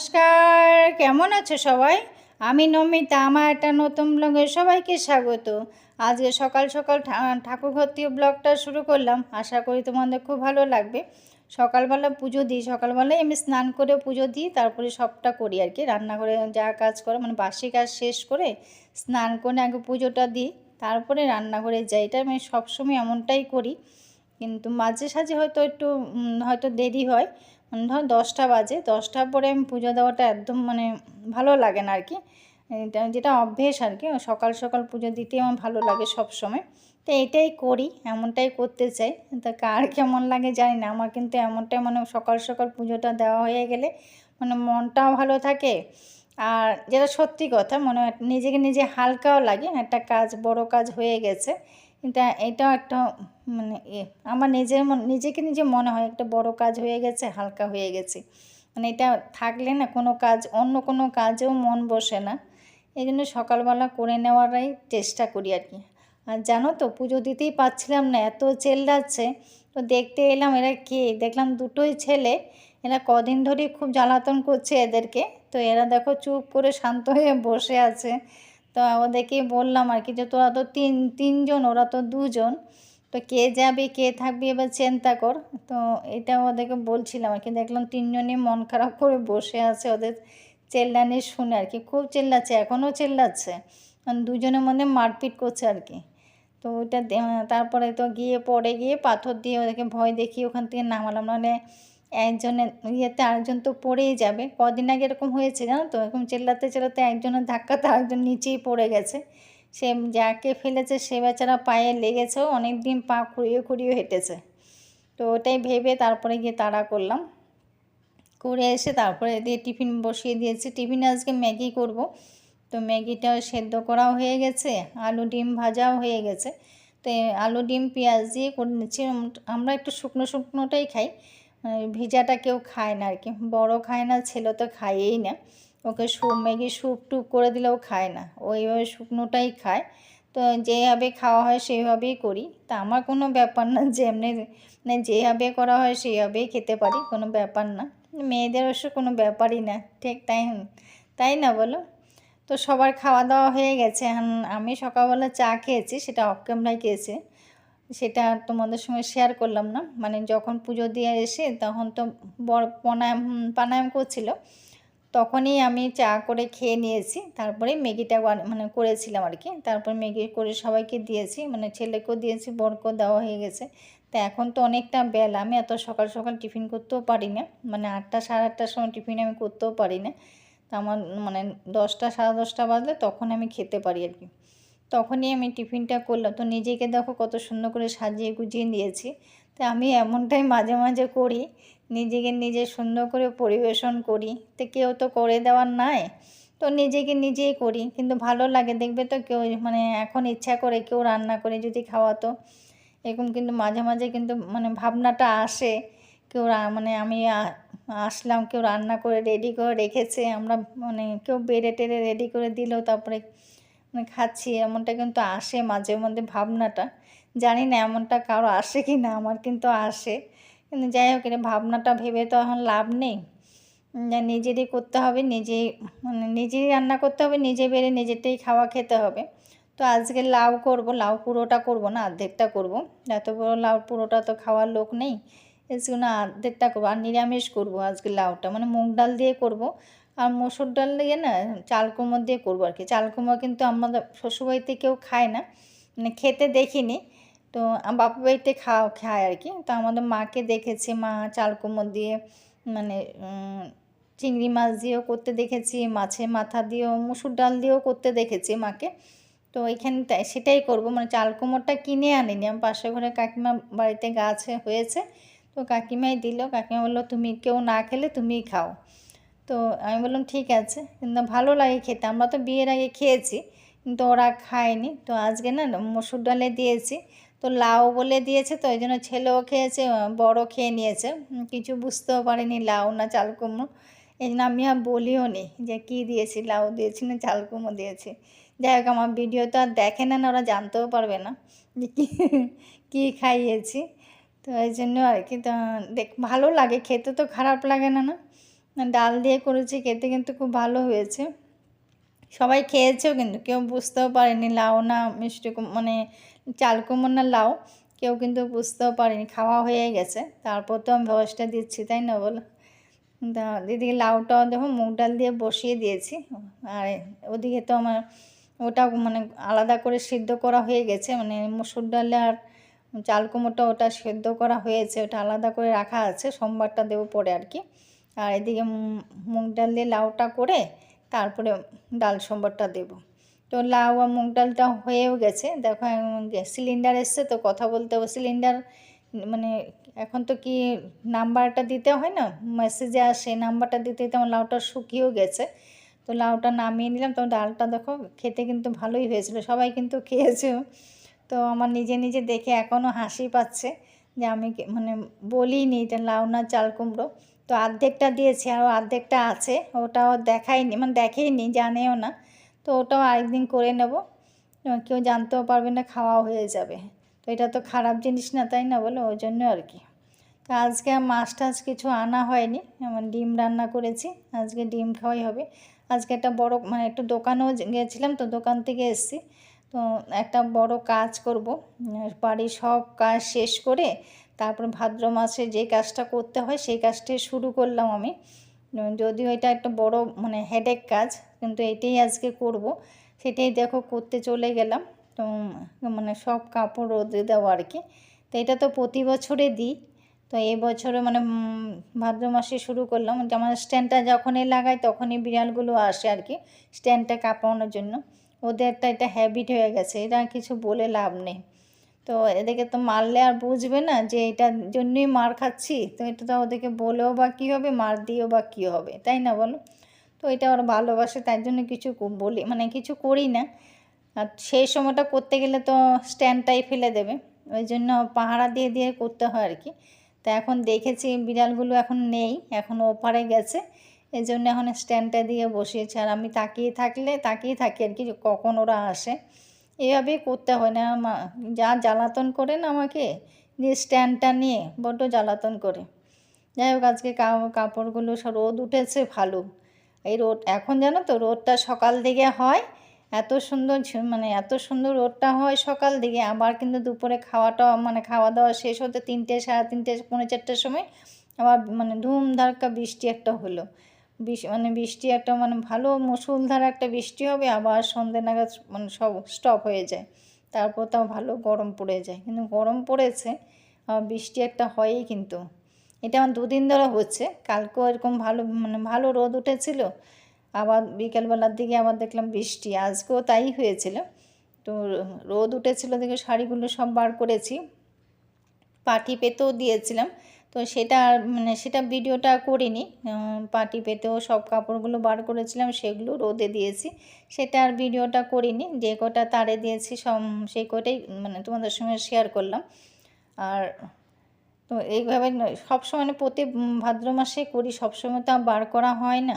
নমস্কার, কেমন আছো সবাই? আমি নমিতা, আমার একটা নতুন ব্লগে সবাইকে স্বাগত। আজকে সকাল সকাল ঠা- ঠাকুর ভর্তি ব্লগটা শুরু করলাম। আশা করি তোমাদের খুব ভালো লাগবে। সকালবেলা পুজো দিই, সকালবেলায় আমি স্নান করে পুজো দিই, তারপরে সবটা করি আর কি। রান্নাঘরে যা কাজ করে মানে বাসি কাজ শেষ করে স্নান করে আগে পুজোটা দিই, তারপরে রান্নাঘরে যাই। এটা আমি সবসময় এমনটাই করি। কিন্তু মাঝে সাঝে হয়তো একটু হয়তো দেরি হয়। ধর দশটা বাজে, দশটার পরে আমি পুজো দেওয়াটা একদম মানে ভালো লাগে না আর কি এটা যেটা অভ্যেস আর কি সকাল সকাল পুজো দিতে আমার ভালো লাগে সব সময় তো এটাই করি, এমনটাই করতে চাই। তা কার কেমন লাগে জানি না, আমার কিন্তু এমনটাই মানে সকাল সকাল পুজোটা দেওয়া হয়ে গেলে মানে মনটাও ভালো থাকে। আর যেটা সত্যি কথা, মনে নিজেকে নিজে হালকাও লাগে, একটা কাজ বড় কাজ হয়ে গেছে। কিন্তু এটাও একটা মানে এ, আমার নিজের নিজেকে নিজে মনে হয় একটা বড় কাজ হয়ে গেছে, হালকা হয়ে গেছে। মানে এটা থাকলে না কোনো কাজ, অন্য কোনো কাজেও মন বসে না। এই জন্য সকালবেলা করে নেওয়ারই চেষ্টা করি আর কি। আর জানো তো, পুজো দিতেই পাচ্ছিলাম না, এত চেল্লাচ্ছে তো দেখতে এলাম এরা কে? দেখলাম দুটোই ছেলে। এরা কদিন ধরেই খুব জ্বালাতন করছে এদেরকে। তো এরা দেখো চুপ করে শান্ত হয়ে বসে আছে। তো ওদেরকেই বললাম আর কি যে, তোরা তো তিন, তিনজন, ওরা তো দুজন। তো কে যাবে, কে থাকবে এবার চিন্তা কর। তো এটা ওদেরকে বলছিলাম আর কি। দেখলাম তিনজনই মন খারাপ করে বসে আছে ওদের চেল্লানি শুনে আর কি। খুব চেল্লাচ্ছে এখনও চেল্লাচ্ছে। মানে দুজনের মধ্যে মারপিট করছে আর কি। তো ওইটা তারপরে তো গিয়ে পড়ে গিয়ে পাথর দিয়ে ওদেরকে ভয় দেখিয়ে ওখান থেকে নামালাম। নাহলে একজনের ইয়েতে আরেকজন তো পড়েই যাবে। কদিন আগে এরকম হয়েছে জানো তো? এরকম চেল্লাতে চেল্লাতে একজনের ধাক্কাতে আরেকজন নিচেই পড়ে গেছে। সে যাকে ফেলেছে সে বেচারা পায়ে লেগেছেও অনেক দিন পা খুঁড়িয়ে খুঁড়িয়ে হেঁটেছে। তো ওটাই ভেবে তারপরে গিয়ে তাড়া করলাম। করে এসে তারপরে দিয়ে টিফিন বসিয়ে দিয়েছি। টিফিনে আজকে ম্যাগি করব। তো ম্যাগিটা সেদ্ধ করাও হয়ে গেছে, আলু ডিম ভাজাও হয়ে গেছে। তো আলু ডিম, পেঁয়াজ দিয়ে করে নিচ্ছি। আমরা একটু শুকনো শুকনোটাই খাই। ভিজাটা কেউ খায় না আর কি। বড় খায় না, ছেলে তো খায়ই না। ওকে স্যুপ ম্যাগি স্যুপ টুপ করে দিলেও খায় না। ওইভাবে শুকনোটাই খায়। তো যেভাবে খাওয়া হয় সেইভাবেই করি। তা আমার কোনো ব্যাপার না যে এমনি মানে যেভাবে করা হয় সেইভাবেই খেতে পারি, কোনো ব্যাপার না। মেয়েদের অবশ্য কোনো ব্যাপারই না, ঠিক তাই তাই না বলো? তো সবার খাওয়া দাওয়া হয়ে গেছে। আমি সকালবেলা চা খেয়েছি, সেটা অফ ক্যামেরায় খেয়েছি। সেটা তোমাদের সঙ্গে শেয়ার করলাম না। মানে যখন পুজো দিয়ে এসে তখন তো বড় প্রাণায়াম প্রাণায়াম করছিল। তখনই আমি চা করে খেয়ে নিয়েছি। তারপরে ম্যাগিটা মানে করেছিলাম আর কি তারপর ম্যাগি করে সবাইকে দিয়েছি। মানে ছেলেকেও দিয়েছি, বরকেও দেওয়া হয়ে গেছে। তা এখন তো অনেকটা বেলা। আমি এত সকাল সকাল টিফিন করতেও পারি না। মানে আটটা, সাড়ে আটটার সময় টিফিন আমি করতেও পারি না। তা আমার মানে দশটা, সাড়ে দশটা বাজলে তখন আমি খেতে পারি আর কি তখনই আমি টিফিনটা করলাম। তো নিজেকে দেখো কত সুন্দর করে সাজিয়ে গুজিয়ে নিয়েছি। তো আমি এমনটাই মাঝে মাঝে করি নিজেকে নিজে সুন্দর করে পরিবেশন করি। তো কেউ তো করে দেওয়ার নাই। তো নিজেকে নিজেই করি। কিন্তু ভালো লাগে, দেখবে তো কেউ মানে এখন ইচ্ছা করে কেউ রান্না করে যদি খাওয়াতো। এরকম কিন্তু মাঝে মাঝে কিন্তু মানে ভাবনাটা আসে। কেউ মানে আমি আসলাম, কেউ রান্না করে রেডি করে রেখেছে। আমরা মানে কেউ বেড়ে টেড়ে রেডি করে দিল তারপরে মানে খাচ্ছি, এমনটা কিন্তু আসে মাঝে মধ্যে ভাবনাটা। জানি না এমনটা কারও আসে কি না আমার কিন্তু আসে। কিন্তু যাই হোক, এটা ভাবনাটা ভেবে তো এখন লাভ নেই। নিজেরই করতে হবে, নিজেই মানে নিজেই রান্না করতে হবে, নিজে বেড়ে নিজেরটাই খাওয়া খেতে হবে। তো আজকে লাউ করব, লাউ পুরোটা করব না অর্ধেকটা করব। এত বড় লাউ পুরোটা তো খাওয়ার লোক নেই। এই জন্য অর্ধেকটা করব, আর নিরামিষ করব আজকে লাউটা। মানে মুগ ডাল দিয়ে করব, আর মসুর ডাল দিয়ে না, চাল কুমড়ো দিয়ে করব আর কি। চাল কুমড়ো কিন্তু আমাদের শ্বশুরবাড়িতে কেউ খায় না। মানে খেতে দেখিনি। তো বাপু বাড়িতে খাও, খায় আর কি। তো আমাদের মাকে দেখেছি, মা চাল কুমড়ো দিয়ে মানে চিংড়ি মাছ দিয়েও করতে দেখেছি, মাছের মাথা দিয়েও, মুসুর ডাল দিয়েও করতে দেখেছি মাকে। তো এখানে সেটাই করব। মানে চাল কুমড়োটা কিনে আনিনি। আমি পাশের ঘরে কাকিমা বাড়িতে গাছ হয়েছে। তো কাকিমাই দিল, কাকিমা বলল, তুমি কেউ না খেলে তুমিই খাও। তো আমি বললাম, ঠিক আছে। কিন্তু ভালো লাগে খেতে। আমরা তো বিয়ের আগে খেয়েছি, কিন্তু ওরা খায়নি। তো আজকে না, মসুর ডালে দিয়েছি। তো লাউ বলে দিয়েছে, তো ওই জন্য ছেলেও খেয়েছে বড় খেয়ে নিয়েছে। কিছু বুঝতেও পারেনি লাউ না চাল কুমড়ো। এই জন্য আমি আর বলিও নি যে কী দিয়েছি, লাউ দিয়েছি না চাল কুমড়ো দিয়েছি। যাই হোক, আমার ভিডিও তো আর দেখে না ওরা জানতেও পারবে না যে কী কী খাইয়েছি। তো এই জন্য আর কি, তো দেখ, ভালো লাগে, খেতে তো খারাপ লাগে না না? ডাল দিয়ে করেছি, খেতে কিন্তু খুব ভালো হয়েছে। সবাই খেয়েছেও কিন্তু, কেউ বুঝতেও পারেনি লাউ না মিষ্টি মানে চাল না লাউ কেউ কিন্তু বুঝতেও পারেনি, খাওয়া হয়ে গেছে। তারপর তো আমি ভয়েসটা দিচ্ছি, তাই না বলো? তা দিদিকে লাউটাও দেখো, মুগ ডাল দিয়ে বসিয়ে দিয়েছি। আর ওদিকে তো আমার ওটা মানে আলাদা করে সিদ্ধ করা হয়ে গেছে মানে মুসুর ডালে আর চাল কুমড়োটা ওটা সেদ্ধ করা হয়েছে, ওটা আলাদা করে রাখা আছে, সোমবারটা দেবো পরে আর কি। আর এদিকে মুগ ডাল দিয়ে লাউটা করে তারপরে ডাল সোমবারটা দেবো। তো লাউ আর মুগ ডালটা হয়েও গেছে। দেখো সিলিন্ডার এসছে তো কথা বলতে হবে। সিলিন্ডার মানে এখন তো কি নাম্বারটা দিতে হয় না? মেসেজে আসে, নাম্বারটা দিতে দিতে আমার লাউটা শুকিয়েও গেছে। তো লাউটা নামিয়ে নিলাম। তো ডালটা দেখো, খেতে কিন্তু ভালোই হয়েছিল। সবাই কিন্তু খেয়েছেও তো আমার নিজে নিজে দেখে এখনও হাসি পাচ্ছে যে আমি মানে বলিনি এটা লাউ না চাল কুমড়ো। তো অর্ধেকটা দিয়েছি আর অর্ধেকটা আছে। ওটাও দেখাইনি মানে দেখেইনি, জানেও না। তো ওটাও আরেকদিন করে নেব। কেউ জানতেও পারবে না খাওয়া হয়ে যাবে। তো এটা তো খারাপ জিনিস না, তাই না বলো? ওই জন্য আর কি। তো আজকে মাছ টাছ কিছু আনা হয়নি। আমার ডিম রান্না করেছি, আজকে ডিম খাওয়াই হবে। আজকে একটা বড় মানে একটু দোকানেও গেছিলাম তো দোকান থেকে এসেছি। তো একটা বড় কাজ করব। বাড়ির সব কাজ শেষ করে তারপর ভাদ্র মাসে যে কাজটা করতে হয় সেই কাজটাই শুরু করলাম আমি। যদিও এটা একটা বড় মানে হেডেক কাজ, কিন্তু এটাই আজকে করব। সেটাই দেখো করতে চলে গেলাম। তো মানে সব কাপড় রোদে দেওয়া আর কি। তো এটা তো প্রতি বছরে দিই। তো এই বছরে মানে ভাদ্র মাসে শুরু করলাম। আমার স্ট্যান্ডটা যখনই লাগাই তখনই বিড়ালগুলো আসে আর কি স্ট্যান্ডটা কাঁপানোর জন্য। ওদের একটা এটা হ্যাবিট হয়ে গেছে। এটা কিছু বলে লাভ নেই। তো এদেরকে তো মারলে আর বুঝবে না যে এটার জন্যই মার খাচ্ছি। তো এটা তো ওদেরকে বলেও বা কী হবে, মার দিয়েও বা কী হবে, তাই না বলো? তো এটা ওরা ভালোবাসে, তাই জন্য কিছু বলি মানে কিছু করি না। আর সেই সময়টা করতে গেলে তো স্ট্যান্ডটাই ফেলে দেবে। ওই জন্য পাহারা দিয়ে দিয়ে করতে হয় আর কি। তা এখন দেখেছি বিড়ালগুলো এখন নেই, এখন ওপারে গেছে। এই জন্য এখন স্ট্যান্ডটা দিয়ে বসিয়েছে। আর আমি তাকিয়ে থাকলে, তাকিয়ে থাকি আর কি কখন ওরা আসে। এভাবেই করতে হয় না, মা- যা জ্বালাতন করে না আমাকে যে স্ট্যান্ডটা নিয়ে বড্ড জ্বালাতন করে। যাই হোক, আজকে কাপড়গুলো সব রোদ উঠেছে, ভালো। এই রোদ, এখন জানো তো, রোদটা সকাল দিকে হয়, এত সুন্দর মানে এত সুন্দর রোদটা হয় সকাল দিকে, আবার কিন্তু দুপুরে খাওয়াটা মানে খাওয়া দাওয়া শেষ হতে তিনটে, সাড়ে তিনটে, পৌনে চারটের সময়, আবার মানে ধুমধারকা বৃষ্টি একটা হলো। বৃষ্টি মানে বৃষ্টি একটা মানে ভালো মুসুলধারা একটা বৃষ্টি হবে, আবার সন্ধে নাগাদ মানে সব স্টপ হয়ে যায়। তারপর তাও ভালো গরম পড়ে যায়। কিন্তু গরম পড়েছে বৃষ্টি একটা হয়ই কিন্তু। এটা আমার দুদিন ধরে হচ্ছে। কালকেও এরকম ভালো মানে ভালো রোদ উঠেছিল, আবার বিকেলবেলার দিকে আবার দেখলাম বৃষ্টি। আজকেও তাই হয়েছিল। তো রোদ উঠেছিল দেখে শাড়িগুলো সব বার করেছি। পাটি পেতেও দিয়েছিলাম। তো সেটা মানে সেটা ভিডিওটা করিনি। পাটি পেতেও সব কাপড়গুলো বার করেছিলাম, সেগুলো রোদে দিয়েছি। সেটা আর ভিডিওটা করিনি, যে কটা তারে দিয়েছি সব, সেই কটাই মানে তোমাদের সঙ্গে শেয়ার করলাম। আর তো এইভাবে সবসময় না প্রতি ভাদ্র মাসে করি, সবসময় তো বার করা হয় না।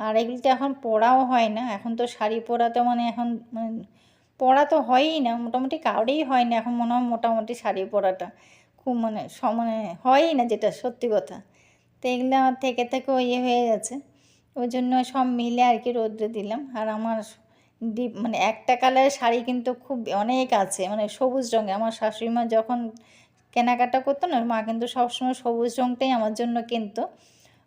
আর এগুলো তো এখন পরাও হয় না, এখন তো শাড়ি পরা তো মানে এখন মানে পরা তো হয়ই না, মোটামুটি কাউরেই হয় না, এখন মনে হয় মোটামুটি শাড়ি পরাটা। খুব মানে স- মানে হয়ই না যেটা সত্যি কথা। তো এগুলো আমার থেকে থেকে ইয়ে হয়ে গেছে। ওই জন্য সব মিলে আর কি রোদ্রে দিলাম। আর আমার ডিপ মানে একটা কালারের শাড়ি কিন্তু খুব অনেক আছে মানে সবুজ রঙে আমার শাশুড়ি মা যখন কেনাকাটা করতো না, মা কিন্তু সবসময় সবুজ রঙটাই আমার জন্য কিনতো।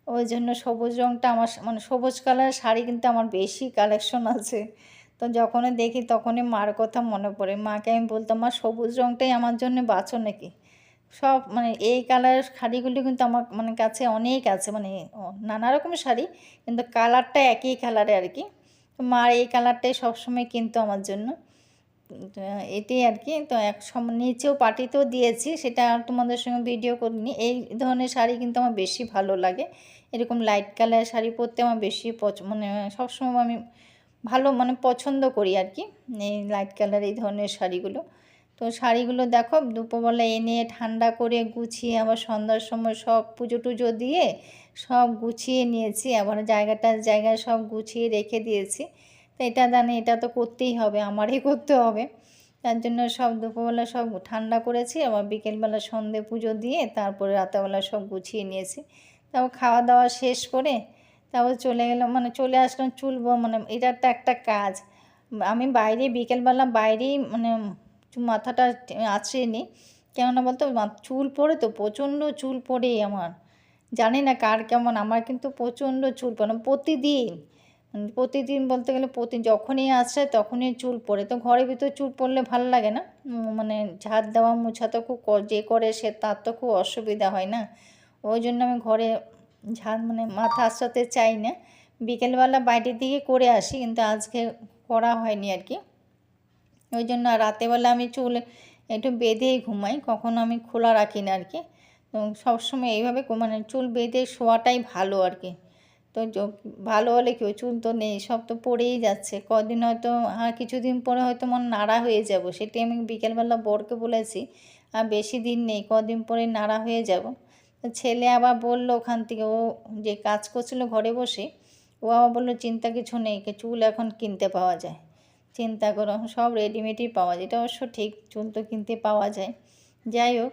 ওই জন্য সবুজ রঙটা আমার মানে সবুজ কালারের শাড়ি কিন্তু আমার বেশি কালেকশন আছে। তো যখনই দেখি তখনই মার কথা মনে পড়ে। মাকে আমি বলতাম, মা, সবুজ রঙটাই আমার জন্য বাঁচো নাকি? সব মানে এই কালারের শাড়িগুলি কিন্তু আমার মানে কাছে অনেক আছে মানে নানা রকমের শাড়ি, কিন্তু কালারটা একই কালারে আর কি। তো মার এই কালারটাই সবসময় কিনতো আমার জন্য। এটাই আর কি। তো এক নিচেও পার্টিতেও দিয়েছি, সেটা আর তোমাদের সঙ্গে ভিডিও করিনি। এই ধরনের শাড়ি কিন্তু আমার বেশি ভালো লাগে। এরকম লাইট কালার শাড়ি পরতে আমার বেশি পছ মানে সবসময় আমি ভালো মানে পছন্দ করি আর কি, এই লাইট কালার এই ধরনের শাড়িগুলো। তো শাড়িগুলো দেখো, দুপুরবেলা এনে ঠান্ডা করে গুছিয়ে আবার সন্ধ্যার সময় সব পুজো টুজো দিয়ে সব গুছিয়ে নিয়েছি। আবার জায়গাটা জায়গায় সব গুছিয়ে রেখে দিয়েছি। তো এটা জানি, এটা তো করতেই হবে, আমারই করতে হবে। তার জন্য সব দুপুরবেলা সব ঠান্ডা করেছি, আবার বিকেলবেলা সন্ধে পুজো দিয়ে তারপরে রাতেবেলা সব গুছিয়ে নিয়েছি। তারপর খাওয়া দাওয়া শেষ করে তারপর চলে গেলাম মানে চলে আসলাম চুল ব- মানে এটা একটা একটা কাজ। আমি বাইরে, বিকেলবেলা বাইরেই মানে মাথাটা নিই কেননা বলতো চুল পড়ে তো প্রচণ্ড চুল পড়ে আমার। জানি না কার কেমন, আমার কিন্তু প্রচণ্ড চুল পড়ে। প্রতিদিন মানে প্রতিদিন বলতে গেলে প্রতি যখনই আসে তখনই চুল পড়ে। তো ঘরের ভিতর চুল পড়লে ভালো লাগে না? মানে ঝাড় দেওয়া, মুছা তো খুব যে করে সে, তার তো খুব অসুবিধা হয় না। ওই জন্য আমি ঘরে ঝাড় মানে মাথা আসাতে চাই না। বিকেলবেলা বাইরের দিকে করে আসি, কিন্তু আজকে করা হয়নি আর কি। ওই জন্য আর রাতেরবেলা আমি চুল একটু বেঁধেই ঘুমাই, কখনো আমি খোলা রাখি না আর কি তো সবসময় এইভাবে মানে চুল বেঁধে শোয়াটাই ভালো আর কি তো ভালো হলে কেউ চুল তো নেই, সব তো পড়েই যাচ্ছে। কদিন হয়তো আর কিছুদিন পরে হয়তো মন নাড়া হয়ে যাব। সেটি আমি বিকেলবেলা বরকে বলেছি, আর বেশি দিন নেই, কদিন পরে নাড়া হয়ে যাব। ছেলে আবার বলল ওখান থেকে, ও যে কাজ করছিল ঘরে বসে, ও আবার বলল, চিন্তা কিছু নেই চুল এখন কিনতে পাওয়া যায়। চিন্তা করো, সব রেডিমেডই পাওয়া যায়। এটা অবশ্য ঠিক, চুল তো কিনতে পাওয়া যায়। যাই হোক,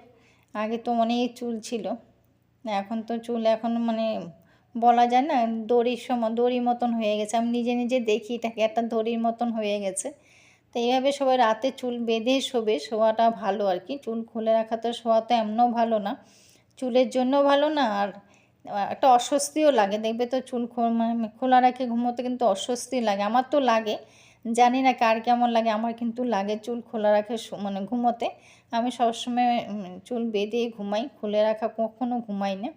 আগে তো অনেক চুল ছিল। এখন তো চুল এখন মানে বলা যায় না, দড়ির সময় দড়ির মতন হয়ে গেছে। আমি নিজে নিজে দেখি, এটাকে একটা দড়ির মতন হয়ে গেছে। তো এইভাবে সবাই রাতে চুল বেঁধে শোবে, শোয়াটা ভালো আর কি। চুল খুলে রাখা তো শোয়া তো এমনও ভালো না। চুলের জন্য ভালো না, আর একটা অস্বস্তিও লাগে। দেখবে তো চুল মানে খোলা রাখে ঘুমোতে কিন্তু অস্বস্তি লাগে। আমার তো লাগে জানি না কার কেমন লাগে, আমার কিন্তু লাগে চুল খোলা রাখে মানে ঘুমোতে। আমি সবসময় চুল বেঁধে ঘুমাই, খুলে রাখা কখনো ঘুমাই না।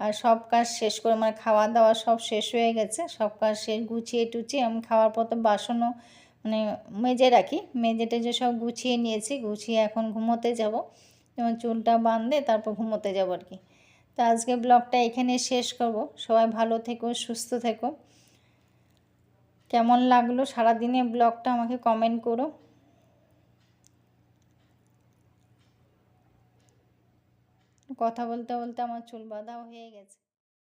আর সব কাজ শেষ করে মানে খাওয়া দাওয়া সব শেষ হয়ে গেছে, সব কাজ শেষ গুছিয়ে টুচিয়ে আমি খাওয়ার পর তো বাসনও মানে মেজে রাখি। মেজে টেজে সব গুছিয়ে নিয়েছি, গুছিয়ে এখন ঘুমোতে যাব। যেমন চুলটা বাঁধে, তারপর ঘুমোতে যাব আর কি। তো আজকে ব্লগটা এখানে শেষ করব। সবাই ভালো থেকো, সুস্থ থেকো। কেমন লাগল সারাদিনে ব্লগটা আমাকে কমেন্ট করো। কথা বলতে বলতে আমার চুল বাঁধাও হয়ে গেছে।